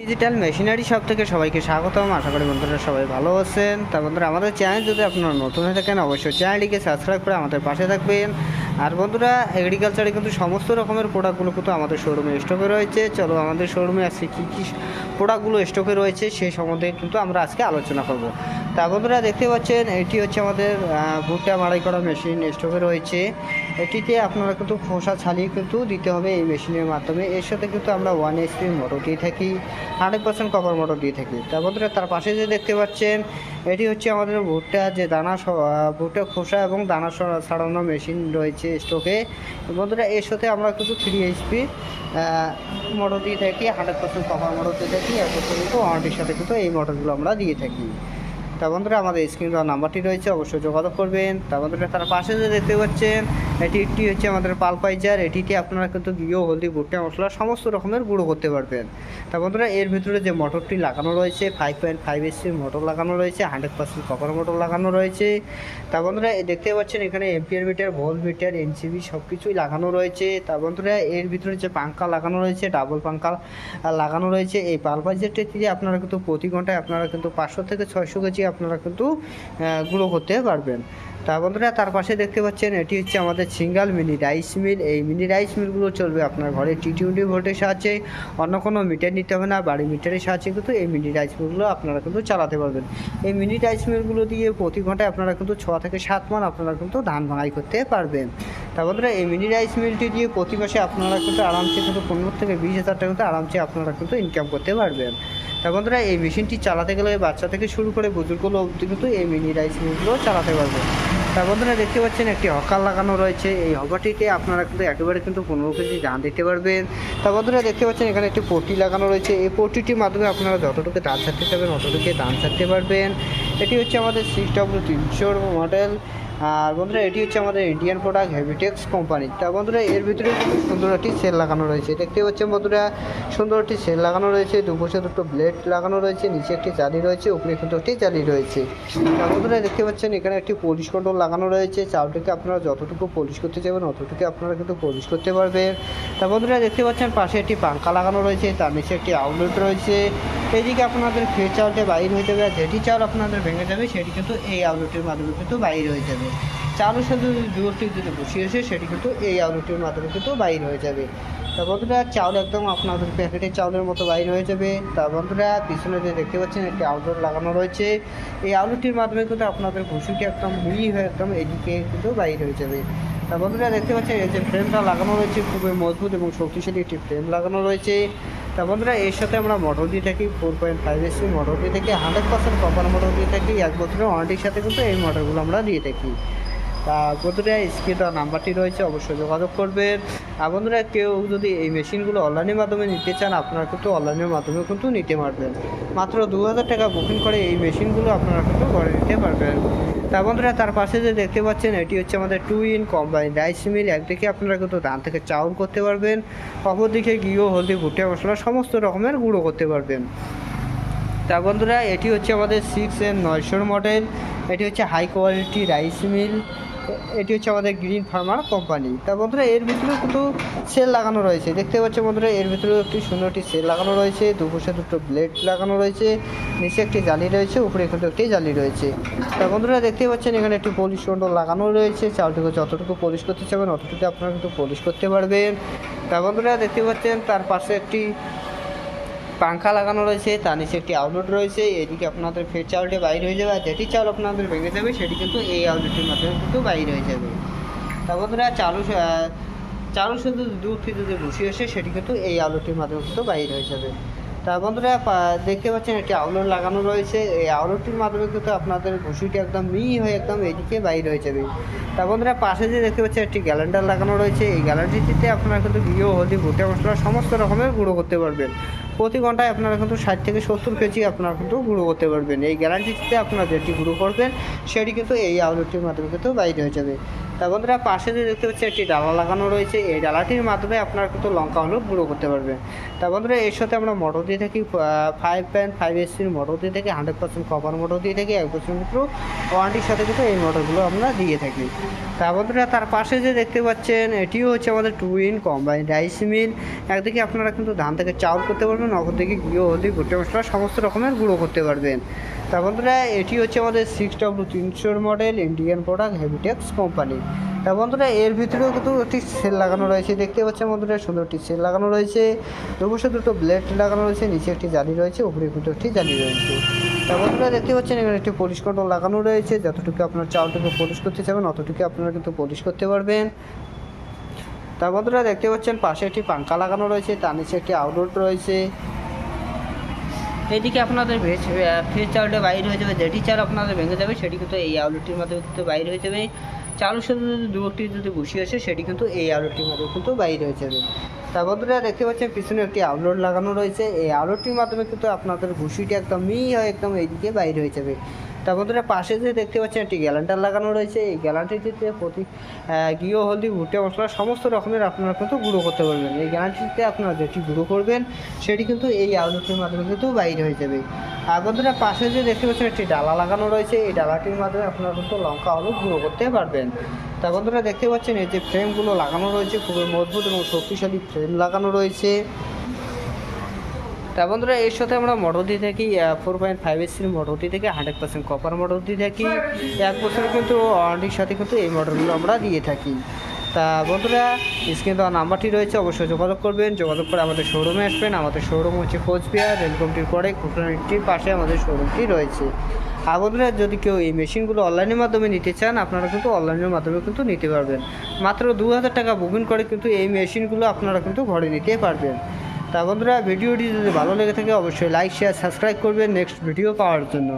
Digital machinery সব থেকে সবাইকে স্বাগতম। আশা করি বন্ধুরা সবাই ভালো আছেন। তা বন্ধুরা, আমাদের চ্যানেল যদি আপনারা নতুন হয়ে থাকেন, অবশ্যই চ্যানেলটিকে সাবস্ক্রাইব করে আমাদের পাশে থাকবেন। আর বন্ধুরা এগ্রিকালচারে কিন্তু সমস্ত রকমের প্রোডাক্টগুলো কিন্তু আমাদের শোরুমে স্টকে রয়েছে। চলো আমাদের শোরুমে আজকে কী কী প্রোডাক্টগুলো স্টকে রয়েছে সেই সম্বন্ধে কিন্তু আমরা আজকে আলোচনা করব। তা বন্ধুরা দেখতে পাচ্ছেন, এটি হচ্ছে আমাদের ভুট্টা মাড়াই করা মেশিন স্টোভে রয়েছে। এটিতে আপনারা কিন্তু খোসা ছালিয়ে কিন্তু দিতে হবে এই মেশিনের মাধ্যমে। এর সাথে কিন্তু আমরা ওয়ান এসপি মোটর দিয়ে থাকি হান্ড্রেড পার্সেন্ট কপার মোটর দিয়ে থাকি। তা বন্ধুরা তার পাশে যে দেখতে পাচ্ছেন, এটি হচ্ছে আমাদের ভুট্টা যে দানা ভুট্টা, খোসা এবং দানা ছাড়ানো মেশিন রয়েছে স্টকে বন্ধুরা, এর সাথে আমরা কিন্তু থ্রি এইচপি মোটর দিয়ে থাকি হান্ড্রেড পার্সেন্ট কপার মোটর দিয়ে থাকি। এরপর কিন্তু ওয়ারেন্টির সাথে কিন্তু এই মোটরগুলো আমরা দিয়ে থাকি। তা বন্ধুরা আমাদের স্ক্রিন দেওয়া নাম্বারটি রয়েছে, অবশ্যই যোগাযোগ করবেন। তা বন্ধুরা তার পাশে যে দেখতে পাচ্ছেন, এটি একটি হচ্ছে আমাদের পালপাইজার। এটিতে আপনারা কিন্তু গিয়েও হলদি, ভুট্টা, মশলা সমস্ত রকমের গুঁড়ো করতে পারবেন। তা বন্ধুরা এর ভিতরে যে মোটরটি লাগানো রয়েছে ফাইভ পয়েন্ট ফাইভ এসির মোটর লাগানো রয়েছে হান্ড্রেড পার্সেন্ট কপার মোটর লাগানো রয়েছে। তা বন্ধুরা দেখতে পাচ্ছেন এখানে ampere meter volt meter MCB সব কিছুই লাগানো রয়েছে। তা বন্ধুরা এর ভিতরে যে পাঙ্খা লাগানো রয়েছে ডাবল পাঙ্খা লাগানো রয়েছে। এই পালপাইজারটি দিয়ে আপনারা কিন্তু প্রতি ঘন্টায় আপনারা কিন্তু পাঁচশো থেকে ছয়শো কেজি আপনারা কিন্তু গুঁড়ো করতে পারবেন। তা বন্ধুরা, তার পাশে দেখতে পাচ্ছেন, এটি হচ্ছে আমাদের সিঙ্গাল মিনি রাইস মিল। এই মিনি রাইস মিলগুলো চলবে আপনার ঘরে। টি টোয়েন্টি ভোল্টের সাহায্যে। অন্য কোনো মিটার নিতে হবে না, বাড়ি মিটারের সাহায্যে কিন্তু এই মিনি রাইস মিলগুলো আপনারা কিন্তু চালাতে পারবেন। এই মিনি রাইস মিলগুলো দিয়ে প্রতি ঘন্টায় আপনারা কিন্তু ছ থেকে সাত মান আপনারা কিন্তু ধান ভাঙাই করতে পারবেন। তা বন্ধুরা, এই মিনি রাইস মিলটি দিয়ে প্রতি মাসে আপনারা কিন্তু আরামসে কিন্তু পনেরো থেকে বিশ হাজার টাকা কিন্তু আরামসে আপনারা কিন্তু ইনকাম করতে পারবেন। তা বন্ধুরা, এই মেশিনটি চালাতে গেলে বাচ্চা থেকে শুরু করে বুজুর্গ লোক কিন্তু এই মিনি রাইস মিলগুলো চালাতে পারবে। তা বন্ধুরা, দেখতে পাচ্ছেন একটি হকার লাগানো রয়েছে। এই হকারটিতে আপনারা কিন্তু একেবারে কিন্তু পনেরো কেজি ধান দিতে পারবেন। তা বন্ধুরা, দেখতে পাচ্ছেন এখানে একটি পটি লাগানো রয়েছে। এই পটিটির মাধ্যমে আপনারা যতটুকু ধান ছাড়তে চাবেন অতটুকু ধান ছাড়তে পারবেন। এটি হচ্ছে আমাদের সিক্স ডাব্লিউ তিনশোর মডেল আর বন্ধুরা, এটি হচ্ছে আমাদের ইন্ডিয়ান প্রোডাক্ট হেভিটেক্স কোম্পানি তা বন্ধুরা, এর ভিতরে সুন্দর একটি সেল লাগানো রয়েছে। দেখতে পাচ্ছেন বন্ধুরা, সুন্দর একটি সেল লাগানো রয়েছে। দুপাশে দুটো ব্লেড লাগানো রয়েছে, নিচে একটি জালি রয়েছে, উপরে কিন্তু একটি জালি রয়েছে। তা বন্ধুরা, দেখতে পাচ্ছেন এখানে একটি পলিশ কন্ট্রোল লাগানো রয়েছে। চাউলটিকে আপনারা যতটুকু পলিশ করতে চাইবেন অতটুকু আপনারা কিন্তু পলিশ করতে পারবেন। তা বন্ধুরা, দেখতে পাচ্ছেন পাশে একটি পাঙ্খা লাগানো রয়েছে, তার নিচে একটি আউটলেট রয়েছে। এইদিকে আপনাদের ফের চাউলটা বাইর হয়ে যাবে আর যেটি চাউল আপনাদের ভেঙে যাবে, সেটি কিন্তু এই আউটলেটের মাধ্যমে কিন্তু বাইর হয়ে যাবে। চাউলের সাথে দূরত্ব যদি বসিয়েছে সেটি কিন্তু এই আলুটির মাধ্যমে কিন্তু বাইর হয়ে যাবে। তা বন্ধুরা, চাউল একদম আপনাদের প্যাকেটের চাউলের মতো বাইর হয়ে যাবে। তা বন্ধুরা, পিছনে যে দেখতে পাচ্ছেন, একটি আউটডোর লাগানো রয়েছে। এই আলুটির মাধ্যমে কিন্তু আপনাদের ভুসিটি একদম মিলি হয়ে একদম এদিকে কিন্তু বাইর হয়ে যাবে। তা বন্ধুরা, দেখতে পাচ্ছেন, এই যে ফ্রেমটা লাগানো রয়েছে, খুবই মজবুত এবং শক্তিশালী একটি ফ্রেম লাগানো রয়েছে। তা বন্ধুরা, এর সাথে আমরা মোটর দিয়ে থাকি four point five AC motor দিয়ে থাকি হান্ড্রেড পার্সেন্ট কপার মোটর দিয়ে থাকি, এক বছরের ওয়ারেন্টির সাথে কিন্তু এই মোটরগুলো আমরা দিয়ে থাকি। তা বন্ধুরা স্ক্রিনটা নাম্বারটি রয়েছে অবশ্যই যোগাযোগ করবেন। আর বন্ধুরা, কেউ যদি এই মেশিনগুলো অনলাইনের মাধ্যমে নিতে চান, আপনারা কিন্তু অনলাইনের মাধ্যমে কিন্তু নিতে পারবেন। মাত্র দু হাজার টাকা বুকিং করে এই মেশিনগুলো আপনারা কিন্তু ঘরে নিতে পারবেন। তা বন্ধুরা, তার পাশে যে দেখতে পাচ্ছেন, এটি হচ্ছে আমাদের two in combine rice mill একদিকে আপনারা কিন্তু ধান থেকে চাউল করতে পারবেন, অপরদিকে গিয়েও হলদি, ভুট্টা, মশলা সমস্ত রকমের গুঁড়ো করতে পারবেন। তা বন্ধুরা, এটি হচ্ছে আমাদের সিক্স এন নয়শোর মডেল এটি হচ্ছে হাই কোয়ালিটি রাইস মিল এটি হচ্ছে আমাদের গ্রিন ফার্মার কোম্পানি। তা বন্ধুরা, এর ভিতরে কিন্তু সেল লাগানো রয়েছে। দেখতে পাচ্ছেন বন্ধুরা, এর ভিতরে একটি সুন্দর একটি সেল লাগানো রয়েছে। দুপাশে দুটো ব্লেড লাগানো রয়েছে। নিচে একটি জালি রয়েছে, উপরে কিন্তু একটি জালি রয়েছে। তা বন্ধুরা, দেখতে পাচ্ছেন, এখানে একটি পলিশ কন্ট্রোল লাগানো রয়েছে। চালটুকু যতটুকু পলিশ করতে চাবেন অতটুকু আপনারা কিন্তু পলিশ করতে পারবেন। তা বন্ধুরা, দেখতে পাচ্ছেন, তার পাশে একটি পাংখা লাগানো রয়েছে, তার নিচে একটি আউটলেট রয়েছে, এদিকে আপনাদের ফের চাউলটা বাইর হয়ে যাবে, আর যেটি চাউল আপনাদের ভেঙে যাবে, সেটি কিন্তু এই আউটলেটের মাধ্যমে কিন্তু বাইর হয়ে যাবে। তা বন্ধুরা চালু চালু শুধু দূর থেকে যদি বসিয়ে আসে, সেটি কিন্তু এই আউটলেটের মাধ্যমে কিন্তু বাইর হয়ে যাবে। তা বন্ধুরা দেখতে পাচ্ছেন একটি আউটলেট লাগানো রয়েছে, এই আউটলেটটির মাধ্যমে কিন্তু আপনাদের ভুসিটি একদম মিহি হয়ে একদম এদিকে বাইর হয়ে যাবে। তা বন্ধুরা, পাশে যে দেখতে পাচ্ছেন একটি গ্যালেন্ডার লাগানো রয়েছে, এই গ্যালান্ডারটিতে আপনারা কিন্তু ঘিও, হলদি, ভুট্টা মশলা, সমস্ত রকমের গুঁড়ো করতে পারবেন। প্রতি ঘন্টায় আপনারা কিন্তু ষাট থেকে সত্তর কেজি আপনারা কিন্তু গুঁড়ো করতে পারবেন। এই গ্যারান্টিতে আপনারা যেটি গুঁড়ো করবেন, সেটি কিন্তু এই আউটলেটটির মাধ্যমে কিন্তু বাইরে হয়ে যাবে। তা বন্ধুরা, পাশে যে দেখতে পাচ্ছেন একটি ডালা লাগানো রয়েছে। এই ডালাটির মাধ্যমে আপনারা কিন্তু লঙ্কা হলুদ গুঁড়ো করতে পারবেন। তা বন্ধুরা, এর সাথে আমরা মোটর দিয়ে থাকি ফাইভ পয়েন্ট ফাইভ এসির মোটর দিয়ে থাকি হান্ড্রেড পার্সেন্ট কপার মোটর দিয়ে থাকি, এক বছর মাত্র ওয়ারেন্টির সাথে কিন্তু এই মোটরগুলো আমরা দিয়ে থাকি। তা বন্ধুরা, তার পাশে যে দেখতে পাচ্ছেন, এটিও হচ্ছে আমাদের two in combine rice mill একদিকে আপনারা কিন্তু ধান থেকে চাউল করতে পারবেন, অপরদিকে গৃহ হলদি ভুট্টা মশলা, সমস্ত রকমের গুঁড়ো করতে পারবেন। তা বন্ধুরা, এটি হচ্ছে আমাদের সিক্স ডাব্লু তিনশোর model Indian product Heavytex company তা বন্ধুরা, এর ভিতরেও কিন্তু একটি সেল লাগানো রয়েছে, দেখতে পাচ্ছেন বন্ধুরা, সুন্দর একটি সেল লাগানো রয়েছে। দুপাশে দুটো ব্লেড লাগানো রয়েছে, নিচে একটি জালি রয়েছে, উপরে কিন্তু একটি জালি রয়েছে। তা বন্ধুরা, দেখতে পাচ্ছেন এখানে একটি কন্ট্রোল লাগানো রয়েছে, যতটুকু আপনার চাউলটাকে পলিশ করতে চাবেন অতটুকু আপনারা কিন্তু পলিশ করতে পারবেন। তা বন্ধুরা, দেখতে পাচ্ছেন পাশে একটি পাঙ্খা লাগানো রয়েছে, তার নিচে একটি আউটডোর রয়েছে। এদিকে আপনাদের ভেজ ফ্রিজ চাউলটা বাইর হয়ে যাবে, যেটি চাল আপনাদের ভেঙে যাবে, সেটি কিন্তু এই আলুটির মাধ্যমে কিন্তু বাইরে হয়ে যাবে। চালুর সাথে যদি দুটি যদি বসি আসে, সেটি কিন্তু এই আলুটির মাধ্যমে কিন্তু বাইর হয়ে যাবে। তা বন্ধুরা, দেখতে পাচ্ছেন, পিছনে একটি আউটলোড লাগানো রয়েছে। এই আউটলোডটির মাধ্যমে কিন্তু আপনাদের ভুসিটি একদম মি হয়ে একদম এইদিকে বাইর হয়ে যাবে। তা বন্ধুরা, পাশে যে দেখতে পাচ্ছেন একটি গ্যালান্টার লাগানো রয়েছে। এই গ্যালান্টিটিতে প্রতি গৃহ হলদি, ভুট্টা, মশলা সমস্ত রকমের আপনারা কিন্তু গুঁড়ো করতে পারবেন। এই গ্যালান্টিতে আপনারা যেটি গুঁড়ো করবেন, সেটি কিন্তু এই আউটলেটের মাধ্যমে কিন্তু বাইরে হয়ে যাবে। আর বন্ধুরা, পাশে যে দেখতে পাচ্ছেন একটি ডালা লাগানো রয়েছে, এই ডালাটির মাধ্যমে আপনারা কিন্তু লঙ্কা হলুদ গুঁড়ো করতে পারবেন। তা বন্ধুরা, দেখতে পাচ্ছেন এই যে ফ্রেমগুলো লাগানো রয়েছে, খুবই মজবুত এবং শক্তিশালী ফ্রেম লাগানো রয়েছে। তা বন্ধুরা, এর সাথে আমরা মোটর দিয়ে থাকি ফোর পয়েন্ট ফাইভ এসির মোটর দিয়ে থাকি হান্ড্রেড পার্সেন্ট কপার মোটর দিয়ে থাকি। এক বছর কিন্তু ওয়ারেন্টির সাথে কিন্তু এই মোটরগুলো আমরা দিয়ে থাকি। তা বন্ধুরা, স্ক্রিনে দেওয়া নাম্বারটি রয়েছে, অবশ্যই যোগাযোগ করবেন। যোগাযোগ করে আমাদের শোরুমে আসবেন। আমাদের শোরুম হচ্ছে কোচবিহার রেলকমটির পরে খুটনিটির পাশে আমাদের শোরুমটি রয়েছে। আর বন্ধুরা, যদি কেউ এই মেশিনগুলো অনলাইনের মাধ্যমে নিতে চান, আপনারা কিন্তু অনলাইনের মাধ্যমে কিন্তু নিতে পারবেন। মাত্র দু হাজার টাকা বুকিং করে কিন্তু এই মেশিনগুলো আপনারা কিন্তু ঘরে নিতে পারবেন। তা বন্ধুরা, ভিডিওটি যদি ভালো লেগে থাকে, অবশ্যই লাইক শেয়ার সাবস্ক্রাইব করবেন নেক্সট ভিডিও পাওয়ার জন্য।